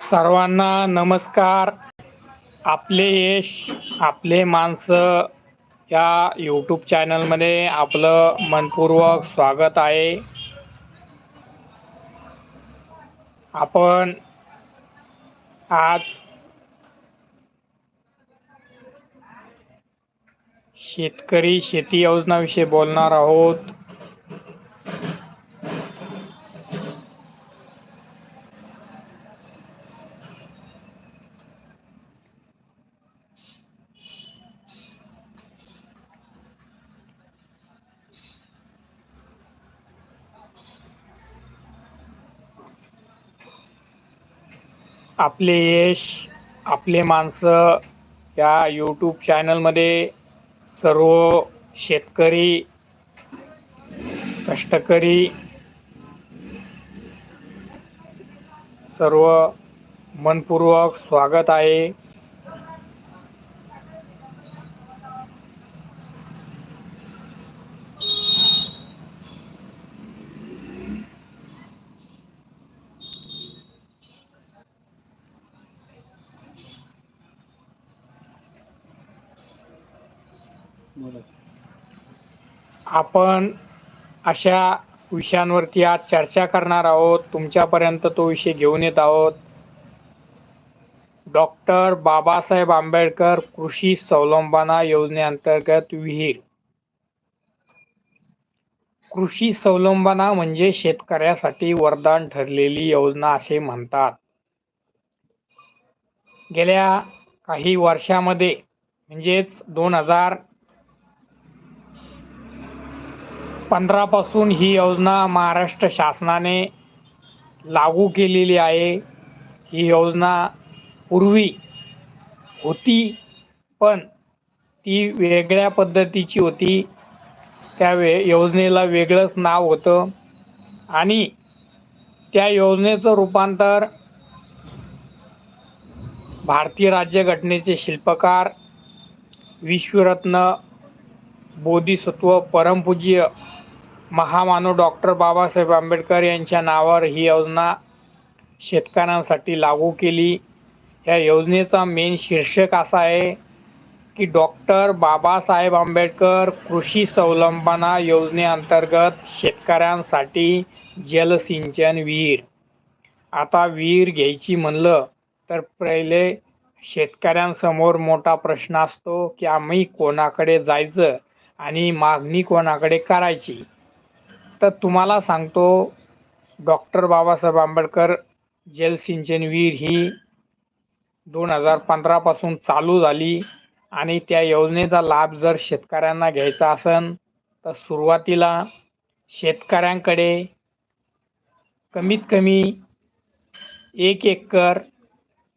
सर्वांना नमस्कार. आपले यश आपले माणसं या यूट्यूब चॅनलमध्ये आपलं मनपूर्वक स्वागत आहे. आपण आज शेतकरी शेती योजनाविषयी बोलणार आहोत. आपले यश आपले माणसं या यूट्यूब चॅनलमध्ये सर्व शेतकरी कष्टकरी सर्व मनपूर्वक स्वागत आहे. आपण अशा विषयांवरती आज चर्चा करणार आहोत. तुमच्यापर्यंत तो विषय घेऊन येत आहोत. डॉक्टर बाबासाहेब आंबेडकर कृषी स्वावलंबना योजनेअंतर्गत विहीर. कृषी स्वावलंबना म्हणजे शेतकऱ्यासाठी वरदान ठरलेली योजना असे म्हणतात. गेल्या काही वर्षामध्ये म्हणजेच दोन हजार पंधरापासून ही योजना महाराष्ट्र शासनाने लागू केलेली आहे. ही योजना पूर्वी होती पण ती वेगळ्या पद्धतीची होती. त्या वे योजनेला वेगळंच नाव होतं. आणि त्या योजनेचं रूपांतर भारतीय राज्यघटनेचे शिल्पकार विश्वरत्न बोधिसत्व परमपूज्य महामानव डॉक्टर बाबासाहेब आंबेडकर यांच्या नावावर ही योजना शेतकऱ्यांसाठी लागू केली. या योजनेचा मेन शीर्षक असा आहे की डॉक्टर बाबासाहेब आंबेडकर कृषी स्वावलंबना योजनेअंतर्गत शेतकऱ्यांसाठी जलसिंचन विहीर. आता विहीर घ्यायची म्हणलं तर पहिले शेतकऱ्यांसमोर मोठा प्रश्न असतो की आम्ही कोणाकडे जायचं आणि मागणी कोणाकडे करायची? तर तुम्हाला सांगतो डॉक्टर बाबासाहेब आंबेडकर जलसिंचन विहीर ही दोन हजार पंधरापासून चालू झाली आणि त्या योजनेचा लाभ जर शेतकऱ्यांना घ्यायचा असेल तर सुरुवातीला शेतकऱ्यांकडे कमीत कमी एक एकर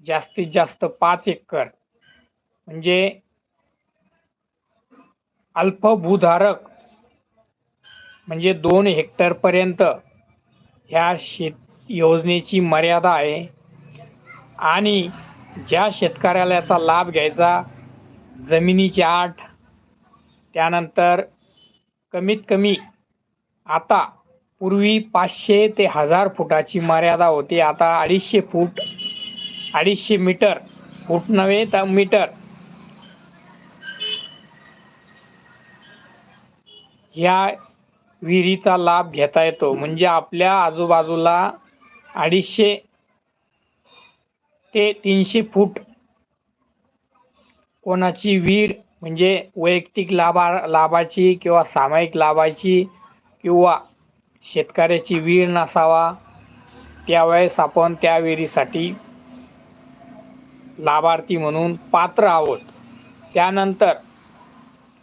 जास्तीत जास्त पाच एकर म्हणजे अल्पभूधारक म्हणजे दोन हेक्टरपर्यंत ह्या शेत योजनेची मर्यादा आहे. आणि ज्या शेतकऱ्याला याचा लाभ घ्यायचा जमिनीची आठ त्यानंतर कमीत कमी आता पूर्वी पाचशे ते हजार फुटाची मर्यादा होती. आता अडीचशे फूट अडीचशे मीटर फूट नव्हे तर मीटर. ह्या विहिरीचा लाभ घेता येतो. म्हणजे आपल्या आजूबाजूला अडीचशे ते तीनशे फूट कोणाची विहीर म्हणजे वैयक्तिक लाभा लाभाची किंवा सामायिक लाभाची किंवा शेतकऱ्याची विहीर नसावा त्यावेळेस आपण त्या विहिरीसाठी लाभार्थी म्हणून पात्र आहोत. त्यानंतर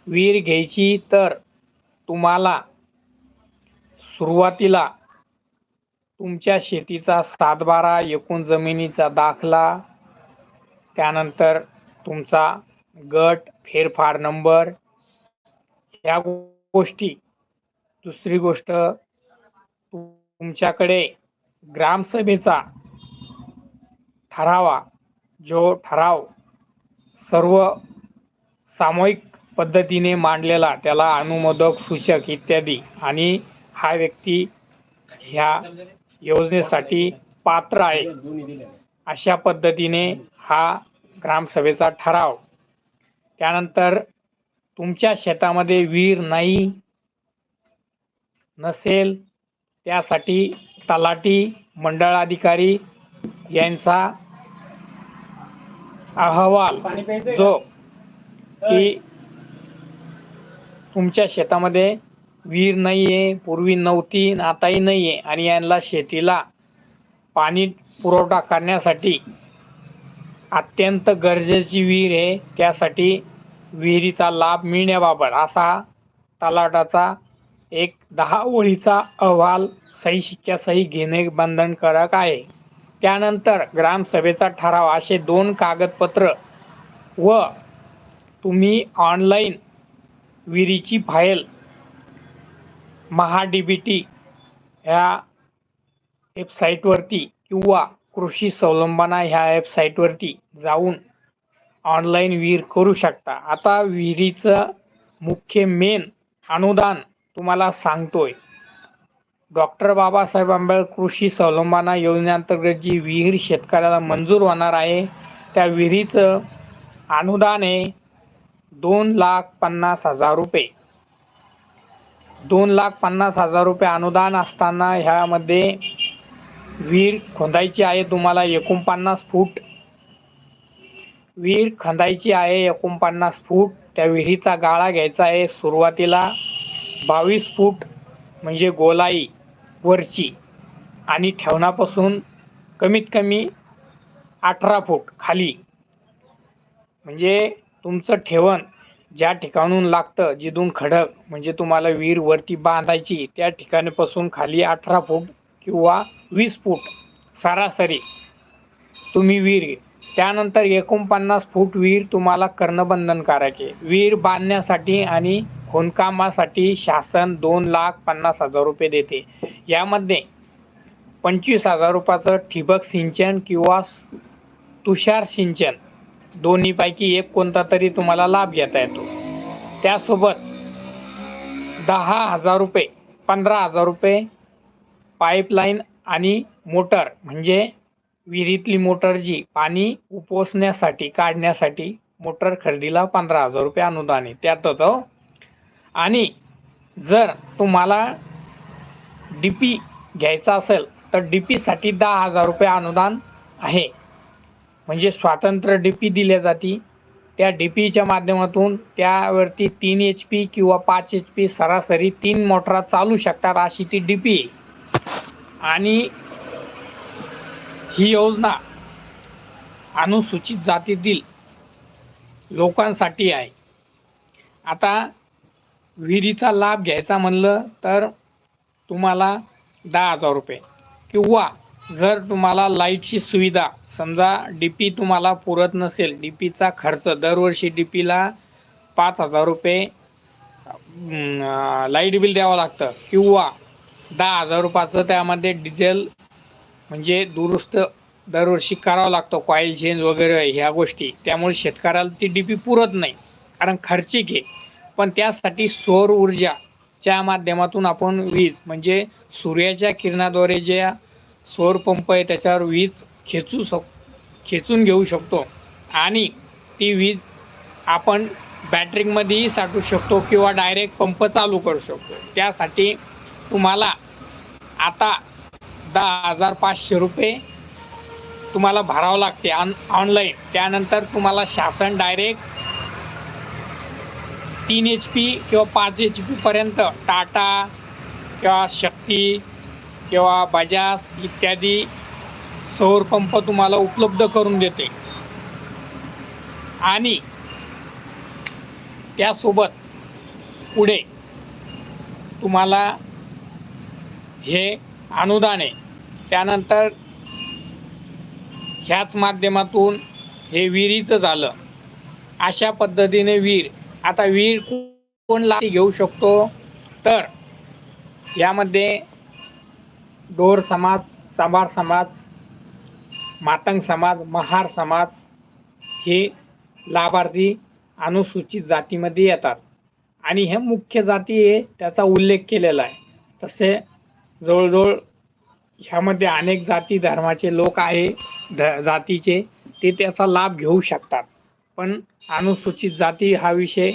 विहीर घ्यायची तर तुम्हाला सुरुवातीला तुमच्या शेतीचा सातबारा एकूण जमिनीचा दाखला त्यानंतर तुमचा गट फेरफार नंबर ह्या गोष्टी. दुसरी गोष्ट तुमच्याकडे ग्रामसभेचा ठरावा जो ठराव सर्व सामूहिक पद्धतीने मांडलेला त्याला अनुमोदक सूचक इत्यादी आणि हा व्यक्ती ह्या योजनेसाठी पात्र आहे. अशा पद्धतीने हा ग्रामसभेचा ठराव. त्यानंतर तुमच्या शेतामध्ये विहीर नाही नसेल त्यासाठी तलाठी मंडळाधिकारी यांचा अहवाल जो की तुमच्या शेतामध्ये विहीर नाही आहे पूर्वी नव्हती आताही नाही आहे आणि यांना शेतीला पाणी पुरवठा करण्यासाठी अत्यंत गरजेची विहीर आहे. त्यासाठी विहिरीचा लाभ मिळण्याबाबत असा तलाटाचा एक दहा ओळीचा अहवाल सही शिक्क्या सही घेणे बंधनकारक आहे. त्यानंतर ग्रामसभेचा ठराव असे दोन कागदपत्र व तुम्ही ऑनलाईन विहिरीची फाईल महाडीबीटी बी टी ह्या वेबसाईटवरती किंवा कृषी संलंबना ह्या वेबसाईटवरती जाऊन ऑनलाईन विहीर करू शकता. आता विहिरीचं मुख्य मेन अनुदान तुम्हाला सांगतोय. डॉक्टर बाबासाहेब आंबेडकर कृषी संलंबना योजनेअंतर्गत जी विहीर शेतकऱ्याला मंजूर होणार आहे त्या विहिरीचं अनुदान आहे दोन लाख पन्नास हजार रुपये. दोन लाख पन्नास हजार रुपये अनुदान असताना ह्यामध्ये विहीर खोदायची आहे. तुम्हाला एकोणपन्नास फूट विहीर खंदायची आहे. एकोणपन्नास फूट त्या विहिरीचा गाळा घ्यायचा आहे. सुरुवातीला बावीस फूट म्हणजे गोलाई वरची आणि ठेवणापासून कमीत कमी अठरा फूट खाली. म्हणजे तुमचं ठेवण ज्या ठिकाणून लागतं जिथून खडक म्हणजे तुम्हाला विहीर वरती बांधायची त्या ठिकाणीपासून खाली अठरा फूट किंवा वीस फूट सरासरी तुम्ही विहीर त्यानंतर एकोणपन्नास फूट विहीर तुम्हाला करणं बंधनकारक आहे. विहीर बांधण्यासाठी आणि खोदकामासाठी शासन दोन लाख पन्नास हजार रुपये देते. यामध्ये पंचवीस हजार रुपयाचं ठिबक सिंचन किंवा तुषार सिंचन दोन्हीपैकी एक कोणता तरी तुम्हाला लाभ घेता येतो. त्यासोबत दहा हजार रुपये पंधरा हजार रुपये पाईपलाईन आणि मोटर म्हणजे विहिरीतली मोटर जी पाणी उपोसण्यासाठी काढण्यासाठी मोटर खरेदीला पंधरा हजार रुपये अनुदान आहे. त्यातच हो. आणि जर तुम्हाला डी पी घ्यायचा असेल तर डी पीसाठी दहा हजार रुपये अनुदान आहे. म्हणजे स्वातंत्र्य डी पी दिल्या जाती. त्या डी पीच्या माध्यमातून त्यावरती तीन एच पी किंवा पाच एच पी सरासरी तीन मोटरा चालू शकतात अशी ती डी पी आणि ही योजना अनुसूचित जातीतील लोकांसाठी आहे. आता विहिरीचा लाभ घ्यायचा म्हणलं तर तुम्हाला दहा हजार रुपये किंवा जर तुम्हाला लाईटची सुविधा समजा डी पी तुम्हाला पुरत नसेल डी पीचा खर्च दरवर्षी डी पीला पाच हजार रुपये लाइट बिल द्यावं लागतं. किंवा दहा हजार रुपयाचं त्यामध्ये डिझेल म्हणजे दुरुस्त दरवर्षी करावं लागतं कॉईल चेंज वगैरे ह्या गोष्टी. त्यामुळे शेतकऱ्याला ती डी पी पुरत नाही कारण खर्चिक आहे पण त्यासाठी सौर ऊर्जाच्या माध्यमातून आपण वीज म्हणजे सूर्याच्या किरणाद्वारे ज्या सौर पंप आहे त्याच्यावर वीज खेचू शक खेचून घेऊ शकतो. आणि ती वीज आपण बॅटरीमध्येही साठवू शकतो किंवा डायरेक्ट पंप चालू करू शकतो. त्यासाठी तुम्हाला आता दहा हजार पाचशे रुपये तुम्हाला भरावं लागते ऑन ऑनलाईन त्यानंतर तुम्हाला शासन डायरेक्ट तीन एच पी किंवा पाच एच पीपर्यंत टाटा किंवा शक्ती किंवा बजाज इत्यादी सौर पंप तुम्हाला उपलब्ध करून देते. आणि त्यासोबत पुढे तुम्हाला हे अनुदान आहे त्यानंतर ह्याच माध्यमातून हे विहिरीचं झालं. अशा पद्धतीने विहीर आता विहीर कोण ला घेऊ शकतो? तर यामध्ये डोर समाज चांभार समाज मातंग समाज महार समाज हे लाभार्थी अनुसूचित जातीमध्ये येतात. आणि हे मुख्य जाती आहे त्याचा उल्लेख केलेला आहे. तसे जवळजवळ ह्यामध्ये अनेक जाती धर्माचे लोक आहे ध जातीचे ते त्याचा लाभ घेऊ शकतात. पण अनुसूचित जाती हा विषय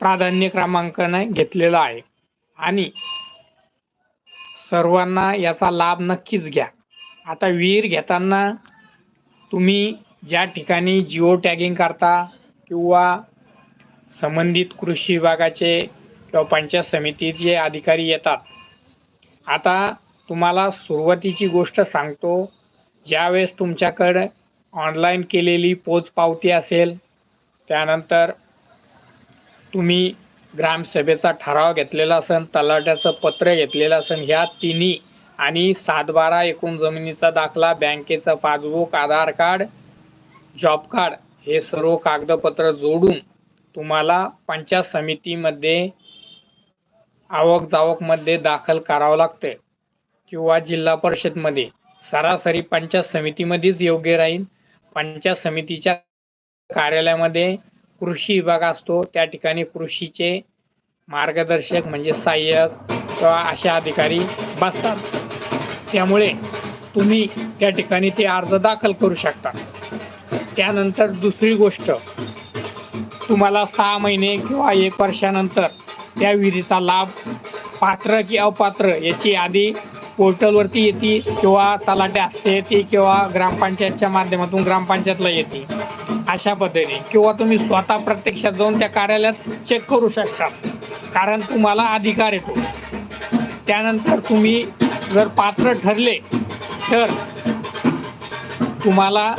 प्राधान्य क्रमांकाने घेतलेला आहे. आणि सर्वांना याचा लाभ नक्कीच घ्या. आता विहीर घेताना तुम्ही ज्या ठिकाणी जिओ टॅगिंग करता किंवा संबंधित कृषी विभागाचे किंवा पंचायत समितीचे अधिकारी येतात. आता तुम्हाला सुरुवातीची गोष्ट सांगतो. ज्यावेळेस तुमच्याकडं ऑनलाईन केलेली पोचपावती असेल त्यानंतर तुम्ही ग्रामसभेचा ठराव घेतलेला असन तलाट्याचं पत्र घेतलेलं असन ह्या तिन्ही आणि सात बारा एकूण जमिनीचा दाखला बँकेचं passbook Aadhaar card job card हे सर्व कागदपत्र जोडून तुम्हाला पंचायत समितीमध्ये आवक जावकमध्ये दाखल करावं लागते किंवा जिल्हा परिषदमध्ये. सरासरी पंचायत समितीमध्येच योग्य राहील पंचायत समितीच्या कार्यालयामध्ये कृषी विभाग असतो त्या ठिकाणी कृषीचे मार्गदर्शक म्हणजे सहाय्यक किंवा असे अधिकारी बसतात. त्यामुळे तुम्ही त्या ठिकाणी ते अर्ज दाखल करू शकता. त्यानंतर दुसरी गोष्ट तुम्हाला सहा महिने किंवा एक वर्षानंतर त्या विहिरीचा लाभ पात्र की अपात्र याची यादी पोर्टलवरती येते किंवा तलाटे असते येते किंवा ग्रामपंचायतच्या माध्यमातून ग्रामपंचायतला येते. अशा पद्धतीने किंवा तुम्ही स्वतः प्रत्यक्षात जाऊन त्या कार्यालयात चेक करू शकता. कारण तुम्हाला अधिकार येतो. त्यानंतर तुम्ही जर पात्र ठरले तर तुम्हाला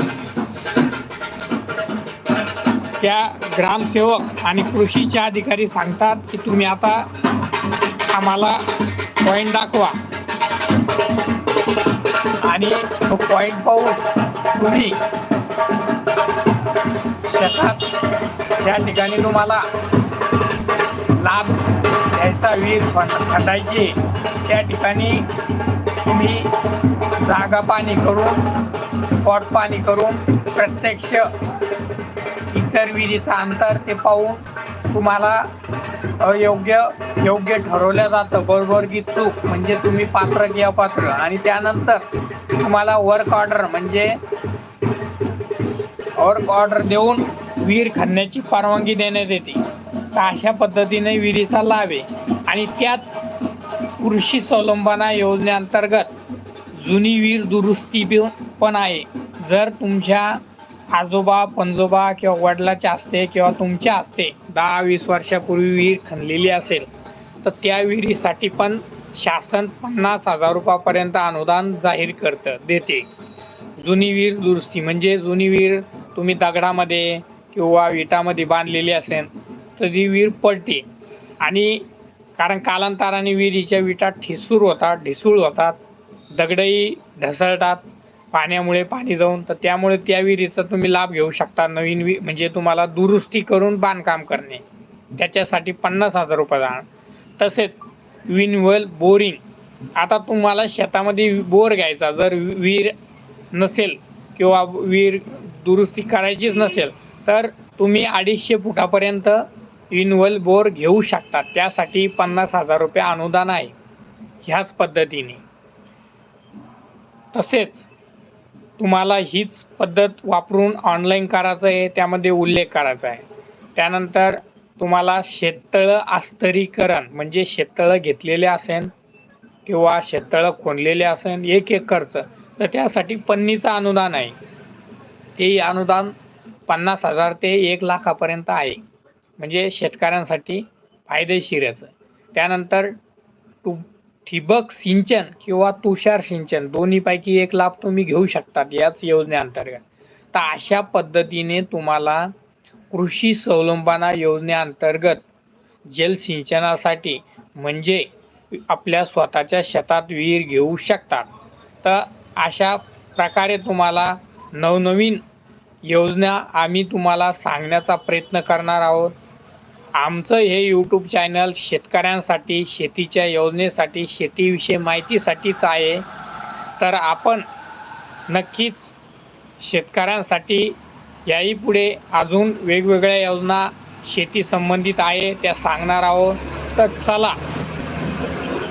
त्या ग्रामसेवक आणि कृषीचे अधिकारी सांगतात की तुम्ही आता आम्हाला पॉईंट दाखवा. आणि तो पॉईंट पाहून तुम्ही शेतात ज्या ठिकाणी तुम्हाला लाभ घ्यायचा वीज खंडायची. त्या ठिकाणी तुम्ही जागा पाणी करून स्पॉट पाणी करून प्रत्यक्ष इतर विहिरीचं अंतर ते पाहून तुम्हाला अयोग्य योग्य ठरवलं जातं. बरोबर की चूक म्हणजे तुम्ही पात्र की अपात्र. आणि त्यानंतर तुम्हाला वर्क ऑर्डर म्हणजे वर्क ऑर्डर देऊन विहीर खणण्याची परवानगी देण्यात येते. तर अशा पद्धतीने विहिरीचा लाभ आहे आणि त्याच कृषी स्वावलंबना योजनेअंतर्गत जुनी विहीर दुरुस्ती पण आहे. जर तुमच्या आजोबा पंजोबा किंवा वडिलाच्या असते किंवा तुमच्या असते दहा वीस वर्षापूर्वी विहीर खणलेली असेल तर त्या विहिरीसाठी पण शासन पन्नास हजार रुपयापर्यंत अनुदान जाहीर करतं देते. जुनी विहीर दुरुस्ती म्हणजे जुनी विहीर तुम्ही दगडामध्ये किंवा विटामध्ये बांधलेली असेल तर ती विहीर पडते. आणि कारण कालांतराने विहिरीच्या विटा ठिसूर होतात ढिसूळ होतात दगडही ढसळतात पाण्यामुळे पाणी जाऊन तर त्यामुळे त्या विहिरीचा तुम्ही लाभ घेऊ शकता नवीन वि म्हणजे तुम्हाला दुरुस्ती करून बांधकाम करणे. त्याच्यासाठी पन्नास हजार रुपये जाणार. तसेच विनवेल बोरिंग. आता तुम्हाला शेतामध्ये बोर घ्यायचा जर विहीर नसेल किंवा विहीर दुरुस्ती करायचीच नसेल तर तुम्ही अडीचशे फुटापर्यंत विनवल बोर घेऊ शकता. त्यासाठी पन्नास हजार रुपये अनुदान आहे. ह्याच पद्धतीने. तसेच तुम्हाला हीच पद्धत वापरून ऑनलाईन करायचं आहे त्यामध्ये उल्लेख करायचा आहे. त्यानंतर तुम्हाला शेततळं आस्तरीकरण म्हणजे शेततळं घेतलेले असेल किंवा शेततळं खोणलेले असेल एक एक खर्च. तर त्यासाठी पन्नीचं अनुदान आहे. ते अनुदान पन्नास हजार ते एक लाखापर्यंत आहे. म्हणजे शेतकऱ्यांसाठी फायदेशीरच. त्यानंतर टू ठिबक सिंचन किंवा तुषार सिंचन दोन्हीपैकी एक लाभ तुम्ही घेऊ शकतात याच योजनेअंतर्गत. तर अशा पद्धतीने तुम्हाला कृषी स्वावलंबना योजनेअंतर्गत जलसिंचनासाठी म्हणजे आपल्या स्वतःच्या शेतात विहीर घेऊ शकतात. तर अशा प्रकारे तुम्हाला नवनवीन योजना आम्ही तुम्हाला सांगण्याचा प्रयत्न करणार आहोत. आमचं हे यूट्यूब चॅनल शेतकऱ्यांसाठी शेतीच्या योजनेसाठी शेतीविषयी माहितीसाठीच आहे. तर आपण नक्कीच शेतकऱ्यांसाठी याही पुढे अजून वेगवेगळ्या योजना शेती संबंधित आहे त्या सांगणार आहोत. तर चला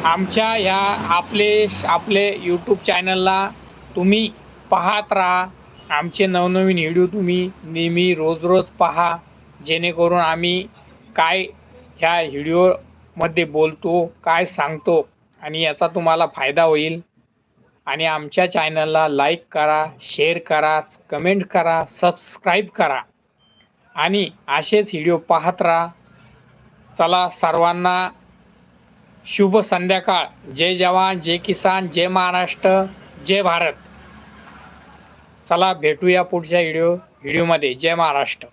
आमच्या ह्या आपले आपले यूट्यूब चॅनलला तुम्ही पाहत राहा. आमचे नवनवीन व्हिडिओ तुम्ही नेहमी रोज रोज पहा. जेणेकरून आम्ही काय ह्या व्हिडिओमध्ये बोलतो काय सांगतो आणि याचा तुम्हाला फायदा होईल. आणि आमच्या चॅनलला लाईक करा शेअर करा कमेंट करा सबस्क्राईब करा. आणि असेच व्हिडिओ पाहत राहा. चला सर्वांना शुभ संध्याकाळ. जय जवान जय किसान जय महाराष्ट्र जय भारत. चला भेटूया पुढच्या व्हिडिओ व्हिडिओमध्ये जय महाराष्ट्र.